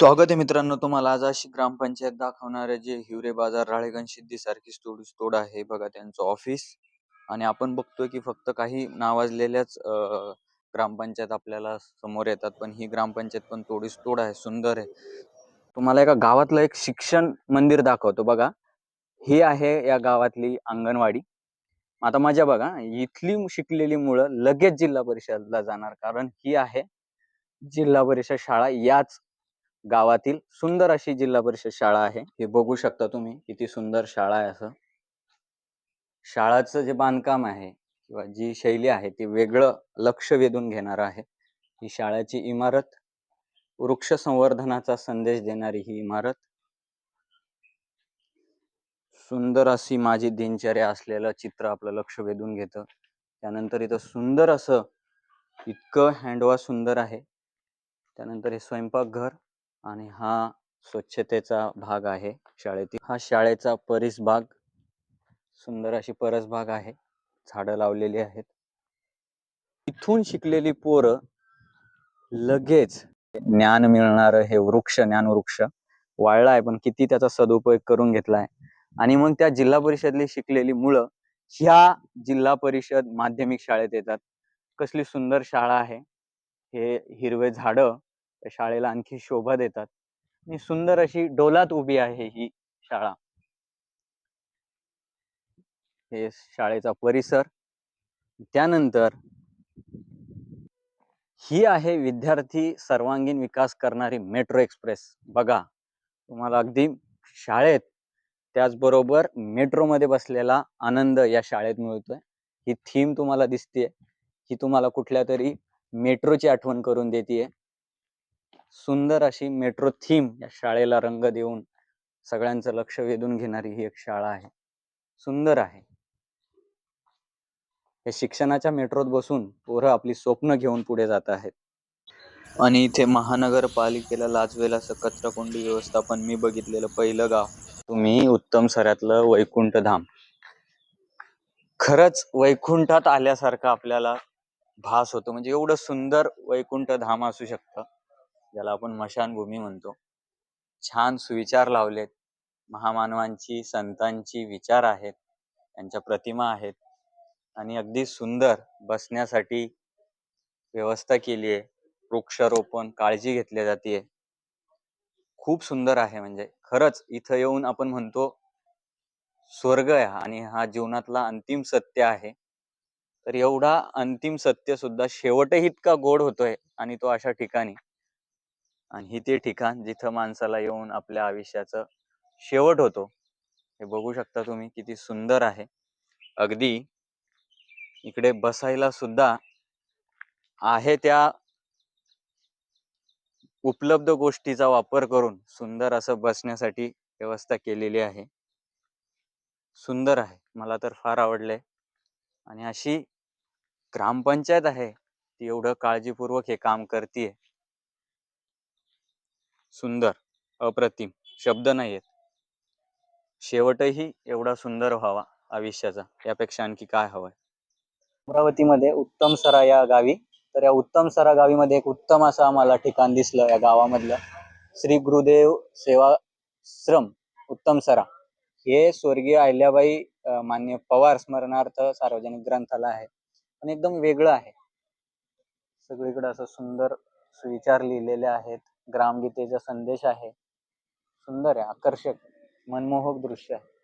स्वागत आहे मित्रांनो तुम्हाला. आज अशी ग्रामपंचायत दाखवणारे जे हिवरे बाजार राळेगण सिद्धी सारखी तोड तोड आहे. बघा त्यांचं ऑफिस आणि आपण बघतोय की फक्त काही नावाजलेल्याच ग्रामपंचायत आपल्याला समोर येतात. पण ही ग्रामपंचायत पण तोडीस तोड आहे सुंदर आहे. तुम्हाला एका गावातलं एक शिक्षण मंदिर दाखवतो बघा. ही आहे या गावातली अंगणवाडी. आता माझ्या बघा इथली शिकलेली मुलं लगेच जिल्हा परिषदला जाणार. कारण ही आहे जिल्हा परिषद शाळा याच गावातील सुंदर अशी जिल्हा परिषद शाळा आहे. हे बघू शकता तुम्ही किती सुंदर शाळा आहे असं. शाळाचं जे बांधकाम आहे किंवा जी शैली आहे ती वेगळं लक्ष वेधून घेणार आहे. ही शाळेची इमारत वृक्ष संवर्धनाचा संदेश देणारी ही इमारत. सुंदर अशी माझी दिनचर्या असलेलं चित्र आपलं लक्ष वेधून घेतं. त्यानंतर इथं सुंदर असं इतकं हँडवॉश सुंदर आहे. त्यानंतर हे स्वयंपाकघर आणि हा स्वच्छतेचा भाग आहे. शाळेतील हा शाळेचा परिस भाग सुंदर अशी परस भाग आहे. झाडं लावलेली आहेत. इथून शिकलेली पोरं लगेच ज्ञान मिळणार हे वृक्ष ज्ञान वृक्ष वाळला आहे. पण किती त्याचा सदुपयोग करून घेतलाय. आणि मग त्या जिल्हा परिषदली शिकलेली मुलं ह्या जिल्हा परिषद माध्यमिक शाळेत येतात. कसली सुंदर शाळा आहे. हे हिरवे झाडं शाळेला आणखी शोभा देतात. आणि सुंदर अशी डोलात उभी आहे ही शाळा. हे शाळेचा परिसर. त्यानंतर ही आहे विद्यार्थी सर्वांगीण विकास करणारी मेट्रो एक्सप्रेस. बघा तुम्हाला अगदी शाळेत त्याचबरोबर मेट्रोमध्ये बसलेला आनंद या शाळेत मिळतोय. ही थीम तुम्हाला दिसतेय. ही तुम्हाला कुठल्या तरी मेट्रोची आठवण करून देते सुंदर अशी मेट्रो थीम या शाळेला रंग देऊन सगळ्यांचं लक्ष वेधून घेणारी ही एक शाळा आहे. सुंदर आहे. हे शिक्षणाच्या मेट्रोत बसून पोरं आपली स्वप्न घेऊन पुढे जात आहेत. आणि इथे महानगरपालिकेला लाजवेला असं कचराकोंडी व्यवस्थापन मी बघितलेलं पहिलं गाव. तुम्ही उत्तम सऱ्यातलं वैकुंठ धाम खरंच वैकुंठात आल्यासारखं आपल्याला भास होतो. म्हणजे एवढं सुंदर वैकुंठ धाम असू शकतं. ज्याला आपण मशानभूमी म्हणतो. छान सुविचार लावलेत. महामानवांची संतांची विचार आहेत. त्यांच्या प्रतिमा आहेत. आणि अगदी सुंदर बसण्यासाठी व्यवस्था केली आहे. वृक्षारोपण काळजी घेतली जाते. खूप सुंदर आहे म्हणजे. खरंच इथं येऊन आपण म्हणतो स्वर्ग आहे आणि हा जीवनातला अंतिम सत्य आहे. तर एवढा अंतिम सत्य सुद्धा शेवटही इतका गोड होतोय आणि तो अशा ठिकाणी. आणि हे ते ठिकाण जिथं माणसाला येऊन आपल्या आयुष्याचं शेवट होतो. हे बघू शकता तुम्ही किती सुंदर आहे. अगदी इकडे बसायला सुद्धा आहे त्या उपलब्ध गोष्टीचा वापर करून सुंदर असं बसण्यासाठी व्यवस्था केलेली आहे. सुंदर आहे. मला तर फार आवडले आणि अशी ग्रामपंचायत आहे ती एवढं काळजीपूर्वक हे काम करते सुंदर अप्रतिम शब्द नाही आहेत शेवटही एवढा सुंदर व्हावा आयुष्याचा यापेक्षा आणखी काय हवंय? अमरावतीमध्ये उत्तम सरा या गावी तर या उत्तम सरा गावीमध्ये एक उत्तम असं आम्हाला ठिकाण दिसलं या गावामधलं. श्री गुरुदेव सेवाश्रम उत्तम सरा. हे स्वर्गीय अहिल्याबाई मान्य पवार स्मरणार्थ सार्वजनिक ग्रंथालय आहे पण एकदम वेगळं आहे. सगळीकडे असं सुंदर सुविचार लिहिलेले आहेत. ग्रामगीतेचा संदेश आहे. सुंदर आहे आकर्षक मनमोहक दृश्य आहे.